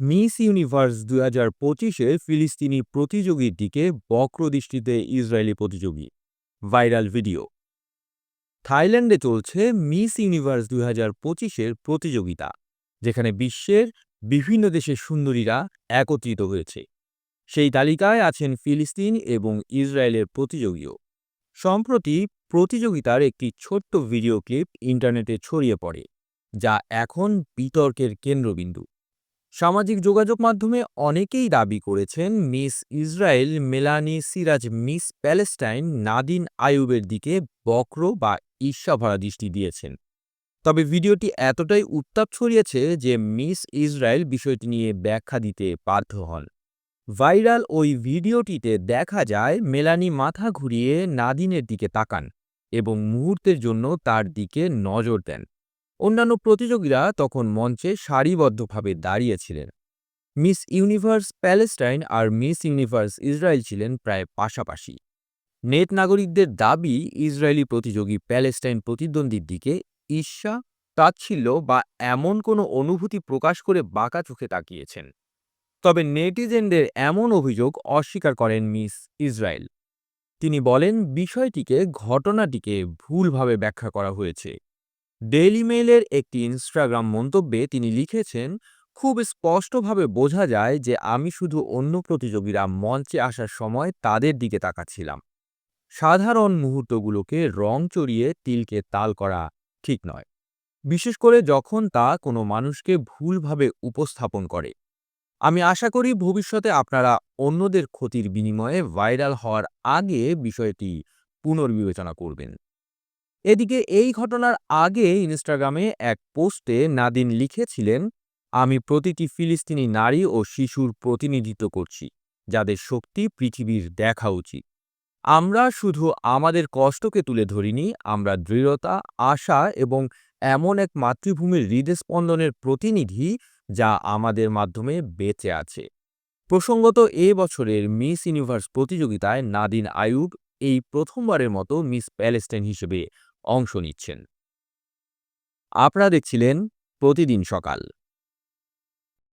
Miss universe দুই হাজার পঁচিশে ফিলিস্তিনি প্রতিযোগীর দিকে বক্রদৃষ্টিতে ইসরায়েলি প্রতিযোগী। Viral video. থাইল্যান্ডে চলছে মিস ইউনিভার্স দুই হাজার পঁচিশের প্রতিযোগিতা, যেখানে বিশ্বের বিভিন্ন দেশের সুন্দরীরা একত্রিত হয়েছে। সেই তালিকায় আছেন ফিলিস্তিন এবং ইসরায়েলের প্রতিযোগীও। সম্প্রতি প্রতিযোগিতার একটি ছোট্ট ভিডিও ক্লিপ ইন্টারনেটে ছড়িয়ে পড়ে, যা এখন বিতর্কের কেন্দ্রবিন্দু। সামাজিক যোগাযোগ মাধ্যমে অনেকেই দাবি করেছেন Miss Israel Melanie Shiraz Miss Palestine Nadeen আয়ুবের দিকে বক্র বা ঈর্ষাভরা দৃষ্টি দিয়েছেন। তবে ভিডিওটি এতটাই উত্তাপ ছড়িয়েছে যে মিস ইসরায়েল বিষয়টি নিয়ে ব্যাখ্যা দিতে বাধ্য হন। ভাইরাল ওই ভিডিওটিতে দেখা যায় মেলানি মাথা ঘুরিয়ে নাদিনের দিকে তাকান এবং মুহূর্তের জন্য তার দিকে নজর দেন। অন্যান্য প্রতিযোগীরা তখন মঞ্চে সারিবদ্ধভাবে দাঁড়িয়েছিলেন। মিস ইউনিভার্স প্যালেস্টাইন আর মিস ইউনিভার্স ইসরায়েল ছিলেন প্রায় পাশাপাশি। নেট নাগরিকদের দাবি, ইসরায়েলি প্রতিযোগী প্যালেস্টাইন প্রতিদ্বন্দ্বীর দিকে ঈর্ষা, তাচ্ছিল্য বা এমন কোনো অনুভূতি প্রকাশ করে বাঁকা চোখে তাকিয়েছেন। তবে নেটিজেনদের এমন অভিযোগ অস্বীকার করেন মিস ইসরায়েল। তিনি বলেন, বিষয়টিকে, ঘটনাটিকে ভুলভাবে ব্যাখ্যা করা হয়েছে। ডেইলি মেইলের একটি ইনস্টাগ্রাম মন্তব্যে তিনি লিখেছেন, খুব স্পষ্টভাবে বোঝা যায় যে আমি শুধু অন্য প্রতিযোগীরা মঞ্চে আসার সময় তাদের দিকে তাকাচ্ছিলাম। সাধারণ মুহূর্তগুলোকে রং চড়িয়ে তিলকে তাল করা ঠিক নয়। বিশেষ করে যখন তা কোনো মানুষকে ভুলভাবে উপস্থাপন করে। আমি আশা করি ভবিষ্যতে আপনারা অন্যদের ক্ষতির বিনিময়ে ভাইরাল হওয়ার আগে বিষয়টি পুনর্বিবেচনা করবেন। এদিকে এই ঘটনার আগে ইনস্টাগ্রামে এক পোস্টে নাদিন লিখেছিলেন, আমি প্রতিটি ফিলিস্তিনি নারী ও শিশুর প্রতিনিধিত্ব করছি, যাদের শক্তি পৃথিবীর দেখা উচিত। আমরা শুধু আমাদের কষ্টকে তুলে ধরিনি, আমরা দৃঢ়তা, আশা এবং এমন এক মাতৃভূমির হৃদস্পন্দনের প্রতিনিধি যা আমাদের মাধ্যমে বেঁচে আছে। প্রসঙ্গত এ বছরের মিস ইউনিভার্স প্রতিযোগিতায় নাদিন আয়ুব এই প্রথমবারের মতো মিস প্যালেস্টাইন হিসেবে অংশ নিচ্ছেন। আপনারা দেখছিলেন প্রতিদিন সকাল।